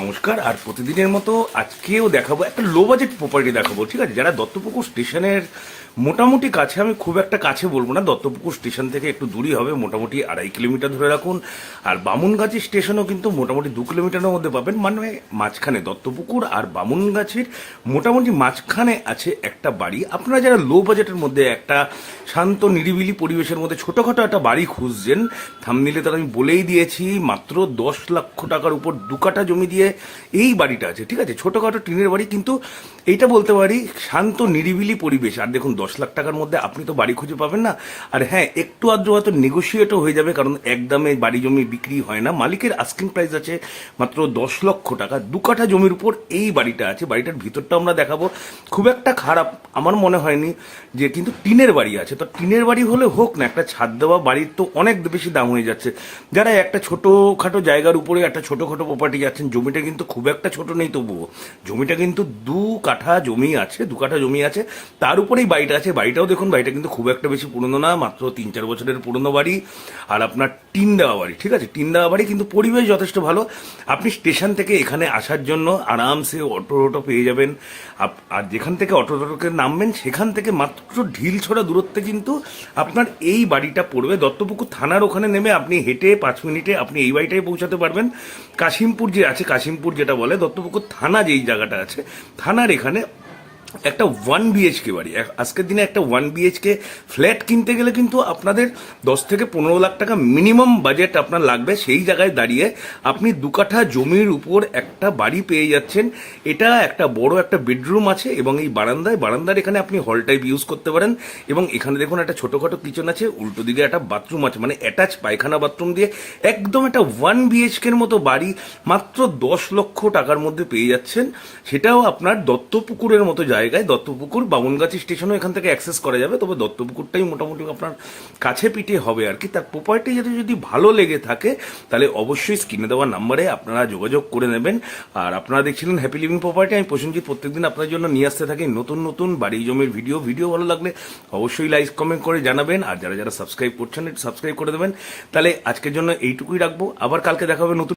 নমস্কার, আর প্রতিদিনের মতো আজকেও দেখাবো, একটা লো বাজেট প্রপার্টি দেখাবো, ঠিক আছে? যারা দত্তপুকুর স্টেশনের মোটামুটি কাছে, আমি খুব একটা কাছে বলব না, দত্তপুকুর স্টেশন থেকে একটু দূরই হবে, মোটামুটি আড়াই কিলোমিটার ধরে রাখুন। আর বামুনগাছি স্টেশনও কিন্তু মোটামুটি দু কিলোমিটারের মধ্যে পাবেন মানে মাঝখানে দত্তপুকুর আর বামুনগাছির মোটামুটি মাঝখানে আছে একটা বাড়ি। আপনারা যারা লো বাজেটের মধ্যে একটা শান্ত, নিরিবিলি পরিবেশের মধ্যে ছোটোখাটো একটা বাড়ি খুঁজছেন থামনিলে তার আমি বলেই দিয়েছি, মাত্র দশ লক্ষ টাকার উপর দু কাঠা জমি দিয়ে এই বাড়িটা আছে, ঠিক আছে? ছোটোখাটো টিনের বাড়ি, কিন্তু এইটা বলতে পারি, শান্ত, নিরিবিলি পরিবেশ। আর দেখুন, দশ লাখ টাকার মধ্যে আপনি তো বাড়ি খুঁজে পাবেন না। আর হ্যাঁ একটু আদ্র হয়তো নেগোসিয়েটও হয়ে যাবে, কারণ একদমে বাড়ি জমি বিক্রি হয় না। মালিকের আস্কিং প্রাইস আছে মাত্র দশ লক্ষ টাকা। দু কাঠা জমির উপর এই বাড়িটা আছে। বাড়িটার ভিতরটা আমরা দেখাবো। খুব একটা খারাপ আমার মনে হয়নি যে, কিন্তু টিনের বাড়ি আছে। তো টিনের বাড়ি হলে হোক না, একটা ছাদ দেওয়া বাড়ির তো অনেক বেশি দাম হয়ে যাচ্ছে। যারা একটা ছোটোখাটো জায়গার উপরে, একটা ছোটোখাটো প্রপার্টি যাচ্ছেন জমিটা কিন্তু খুব একটা ছোট নেই তবুও। জমিটা কিন্তু দু কাঠা জমি আছে, দু কাঠা জমি আছে। তার উপরেই বাড়িটা আছে। বাড়িটাও দেখুন, বাড়িটা কিন্তু খুব একটা বেশি পুরনো না, মাত্র তিন চার বছরের পুরনো বাড়ি। আর আপনার টিন দেওয়া বাড়ি, ঠিক আছে? টিন দেওয়া বাড়ি, কিন্তু পরিবেশ যথেষ্ট ভালো। আপনি স্টেশন থেকে এখানে আসার জন্য আরামসে অটো অটো পেয়ে যাবেন। আর যেখান থেকে অটো অটোকে নামবেন, সেখান থেকে মাত্র ঢিল ছড়া দূরত্বে কিন্তু আপনার এই বাড়িটা পড়বে। দত্তপুকুর থানার ওখানে নেমে আপনি হেঁটে পাঁচ মিনিটে আপনি এই বাড়িটায় পৌঁছাতে পারবেন। কাশিমপুর যে আছে কাশিমপুর যেটা বলে দত্তপুকুর থানা যেই জায়গাটা আছে থানার এখানে একটা ওয়ান বিএইচকে বাড়ি। আজকের দিনে একটা ওয়ান বিএইচকে ফ্ল্যাট কিনতে গেলে কিন্তু আপনাদের দশ থেকে পনেরো লাখ টাকা মিনিমাম বাজেট আপনার লাগবে। সেই জায়গায় দাঁড়িয়ে আপনি দু কাঠা জমির উপর একটা বাড়ি পেয়ে যাচ্ছেন। এটা একটা বড় একটা বেডরুম আছে এবং এই বারান্দায়, বারান্দার এখানে আপনি হল টাইপ ইউজ করতে পারেন এবং এখানে দেখুন একটা ছোটোখাটো কিচেন আছে, উল্টো দিকে একটা বাথরুম আছে মানে অ্যাটাচ পায়খানা বাথরুম দিয়ে একদম একটা ওয়ান বিএইচকের মতো বাড়ি মাত্র দশ লক্ষ টাকার মধ্যে পেয়ে যাচ্ছেন। সেটাও আপনার দত্তপুকুরের মতো জায়গায় দত্তপুকুর, বামনগাছি স্টেশনও এখান থেকে অ্যাক্সেস করা যাবে, তবে দত্তপুকুরটাই মোটামুটি আপনার কাছে পিঠে হবে আর কি। তার প্রপার্টি যদি যদি ভালো লেগে থাকে, তাহলে অবশ্যই স্ক্রিনে দেওয়া নাম্বারে আপনারা যোগাযোগ করে নেবেন। আর আপনারা দেখছিলেন হ্যাপি লিভিং প্রপার্টি আমি প্রসেনজিৎ প্রত্যেকদিন আপনার জন্য নিয়ে আসতে থাকি নতুন নতুন বাড়ি জমির ভিডিও ভিডিও ভালো লাগলে অবশ্যই লাইক কমেন্ট করে জানাবেন। আর যারা যারা সাবস্ক্রাইব করছেন সাবস্ক্রাইব করে দেবেন। তাহলে আজকের জন্য এইটুকুই রাখব। আবার কালকে দেখা হবে নতুন